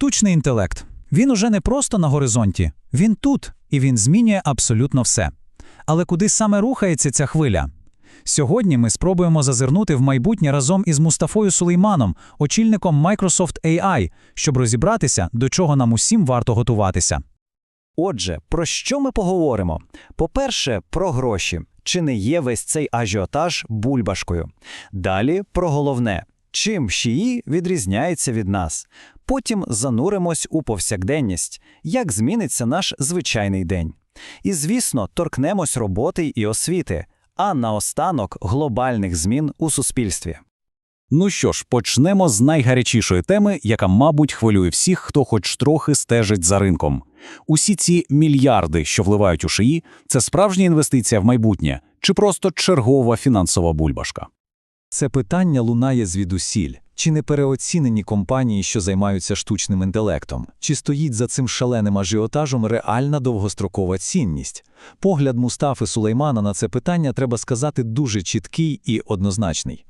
Штучний інтелект. Він уже не просто на горизонті, він тут, і він змінює абсолютно все. Але куди саме рухається ця хвиля? Сьогодні ми спробуємо зазирнути в майбутнє разом із Мустафою Сулейманом, очільником Microsoft AI, щоб розібратися, до чого нам усім варто готуватися. Отже, про що ми поговоримо? По-перше, про гроші. Чи не є весь цей ажіотаж бульбашкою? Далі про головне. Чим шиї відрізняється від нас? Потім зануримось у повсякденність, як зміниться наш звичайний день. І, звісно, торкнемось роботи і освіти, а наостанок глобальних змін у суспільстві. Ну що ж, почнемо з найгарячішої теми, яка, мабуть, хвилює всіх, хто хоч трохи стежить за ринком. Усі ці мільярди, що вливають у шиї, це справжня інвестиція в майбутнє чи просто чергова фінансова бульбашка? Це питання лунає звідусіль. Чи не переоцінені компанії, що займаються штучним інтелектом? Чи стоїть за цим шаленим ажіотажем реальна довгострокова цінність? Погляд Мустафи Сулеймана на це питання, треба сказати, дуже чіткий і однозначний.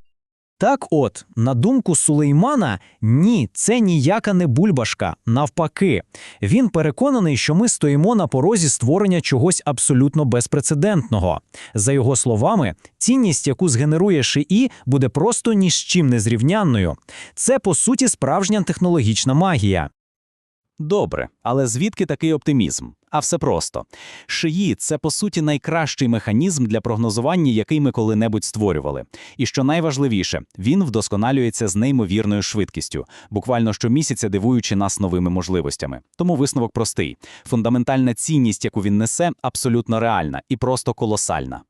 Так от, на думку Сулеймана, ні, це ніяка не бульбашка. Навпаки, він переконаний, що ми стоїмо на порозі створення чогось абсолютно безпрецедентного. За його словами, цінність, яку згенерує ШИІ, буде просто ні з чим не зрівнянною. Це, по суті, справжня технологічна магія. Добре, але звідки такий оптимізм? А все просто. Шиї – це, по суті, найкращий механізм для прогнозування, який ми коли-небудь створювали. І що найважливіше, він вдосконалюється з неймовірною швидкістю, буквально щомісяця дивуючи нас новими можливостями. Тому висновок простий. Фундаментальна цінність, яку він несе, абсолютно реальна і просто колосальна.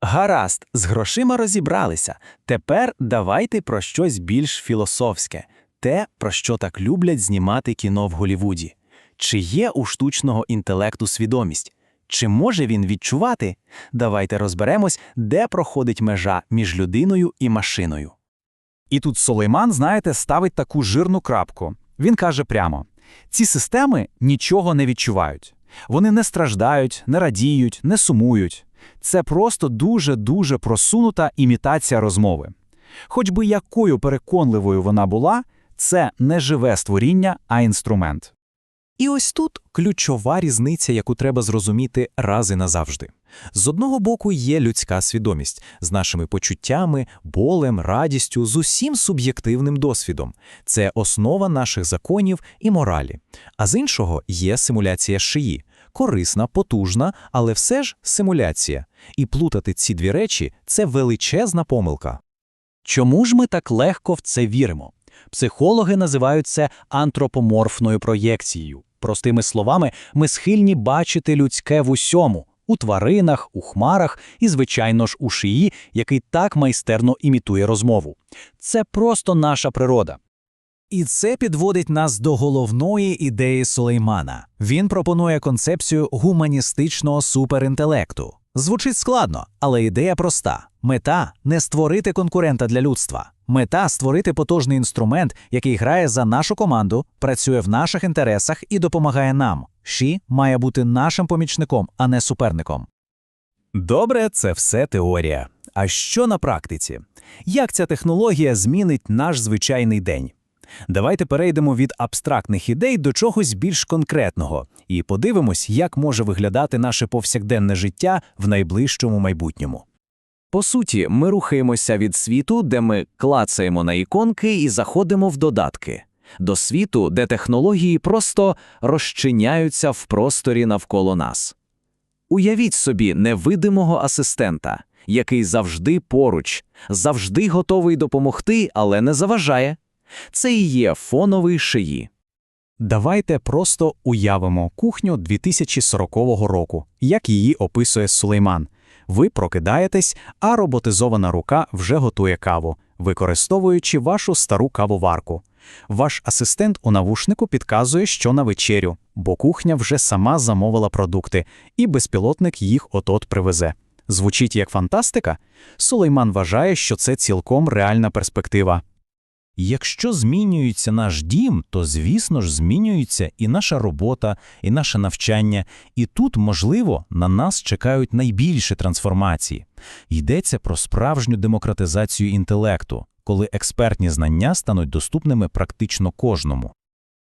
Гаразд, з грошима розібралися. Тепер давайте про щось більш філософське те, про що так люблять знімати кіно в Голівуді. Чи є у штучного інтелекту свідомість? Чи може він відчувати? Давайте розберемось, де проходить межа між людиною і машиною. І тут Сулейман, знаєте, ставить таку жирну крапку. Він каже прямо: ці системи нічого не відчувають. Вони не страждають, не радіють, не сумують. Це просто дуже-дуже просунута імітація розмови. Хоч би якою переконливою вона була, це не живе створіння, а інструмент. І ось тут ключова різниця, яку треба зрозуміти раз і назавжди. З одного боку є людська свідомість з нашими почуттями, болем, радістю, з усім суб'єктивним досвідом. Це основа наших законів і моралі. А з іншого є симуляція шиї. Корисна, потужна, але все ж симуляція. І плутати ці дві речі це величезна помилка. Чому ж ми так легко в це віримо? Психологи називають це антропоморфною проєкцією. Простими словами, ми схильні бачити людське в усьому у тваринах, у хмарах і, звичайно ж, у шиї, який так майстерно імітує розмову. Це просто наша природа. І це підводить нас до головної ідеї Сулеймана. Він пропонує концепцію гуманістичного суперінтелекту. Звучить складно, але ідея проста: мета не створити конкурента для людства. Мета створити потужний інструмент, який грає за нашу команду, працює в наших інтересах і допомагає нам. Ші має бути нашим помічником, а не суперником. Добре, це все теорія. А що на практиці? Як ця технологія змінить наш звичайний день? Давайте перейдемо від абстрактних ідей до чогось більш конкретного і подивимось, як може виглядати наше повсякденне життя в найближчому майбутньому. По суті, ми рухаємося від світу, де ми клацаємо на іконки і заходимо в додатки, до світу, де технології просто розчиняються в просторі навколо нас. Уявіть собі невидимого асистента, який завжди поруч, завжди готовий допомогти, але не заважає. Це і є фоновий шиї. Давайте просто уявимо кухню 2040 року, як її описує Сулейман. Ви прокидаєтесь, а роботизована рука вже готує каву, використовуючи вашу стару кавоварку. Ваш асистент у навушнику підказує, що на вечерю, бо кухня вже сама замовила продукти, і безпілотник їх от-от привезе. Звучить як фантастика? Сулейман вважає, що це цілком реальна перспектива. Якщо змінюється наш дім, то, звісно ж, змінюється і наша робота, і наше навчання, і тут, можливо, на нас чекають найбільші трансформації. Йдеться про справжню демократизацію інтелекту, коли експертні знання стануть доступними практично кожному.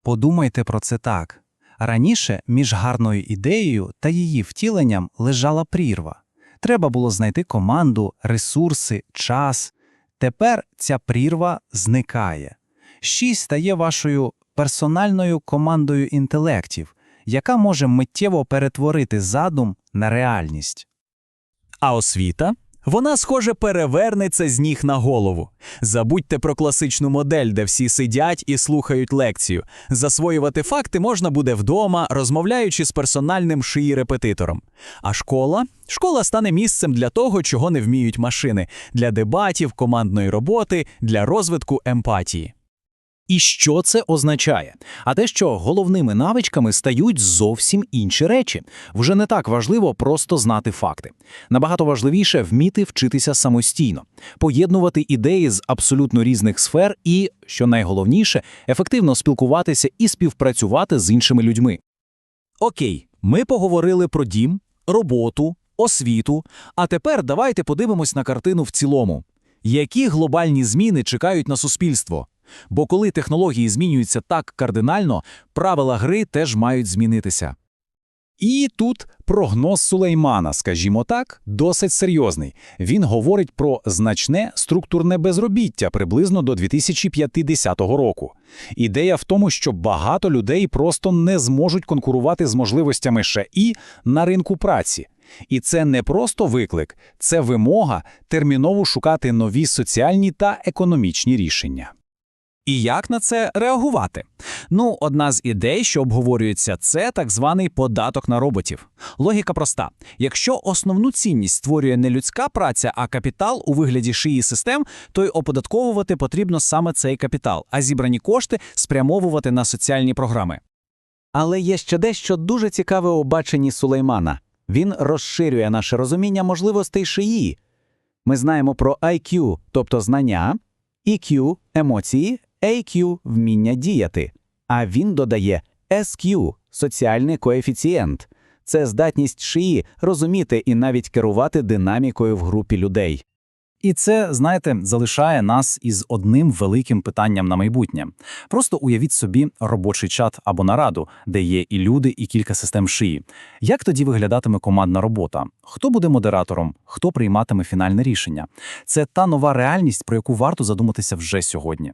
Подумайте про це так. Раніше між гарною ідеєю та її втіленням лежала прірва. Треба було знайти команду, ресурси, час. Тепер ця прірва зникає. Шість стає вашою персональною командою інтелектів, яка може миттєво перетворити задум на реальність. А освіта? Вона, схоже, перевернеться з ніг на голову. Забудьте про класичну модель, де всі сидять і слухають лекцію. Засвоювати факти можна буде вдома, розмовляючи з персональним шиї-репетитором. А школа? Школа стане місцем для того, чого не вміють машини, для дебатів, командної роботи, для розвитку емпатії. І що це означає? А те, що головними навичками стають зовсім інші речі. Вже не так важливо просто знати факти. Набагато важливіше вміти вчитися самостійно, поєднувати ідеї з абсолютно різних сфер і, що найголовніше, ефективно спілкуватися і співпрацювати з іншими людьми. Окей, ми поговорили про дім, роботу, освіту, а тепер давайте подивимось на картину в цілому. Які глобальні зміни чекають на суспільство? Бо коли технології змінюються так кардинально, правила гри теж мають змінитися. І тут прогноз Сулеймана, скажімо так, досить серйозний. Він говорить про значне структурне безробіття приблизно до 2050 року. Ідея в тому, що багато людей просто не зможуть конкурувати з можливостями ШІ на ринку праці. І це не просто виклик, це вимога терміново шукати нові соціальні та економічні рішення. І як на це реагувати? Ну, одна з ідей, що обговорюється, це так званий податок на роботів. Логіка проста: якщо основну цінність створює не людська праця, а капітал у вигляді шиї систем, то й оподатковувати потрібно саме цей капітал, а зібрані кошти спрямовувати на соціальні програми. Але є ще дещо дуже цікаве у баченні Сулеймана. Він розширює наше розуміння можливостей шиї. Ми знаємо про IQ, тобто знання, EQ – емоції, AQ – вміння діяти. А він додає SQ – соціальний коефіцієнт. Це здатність шиї розуміти і навіть керувати динамікою в групі людей. І це, знаєте, залишає нас із одним великим питанням на майбутнє. Просто уявіть собі робочий чат або нараду, де є і люди, і кілька систем шиї. Як тоді виглядатиме командна робота? Хто буде модератором? Хто прийматиме фінальне рішення? Це та нова реальність, про яку варто задуматися вже сьогодні.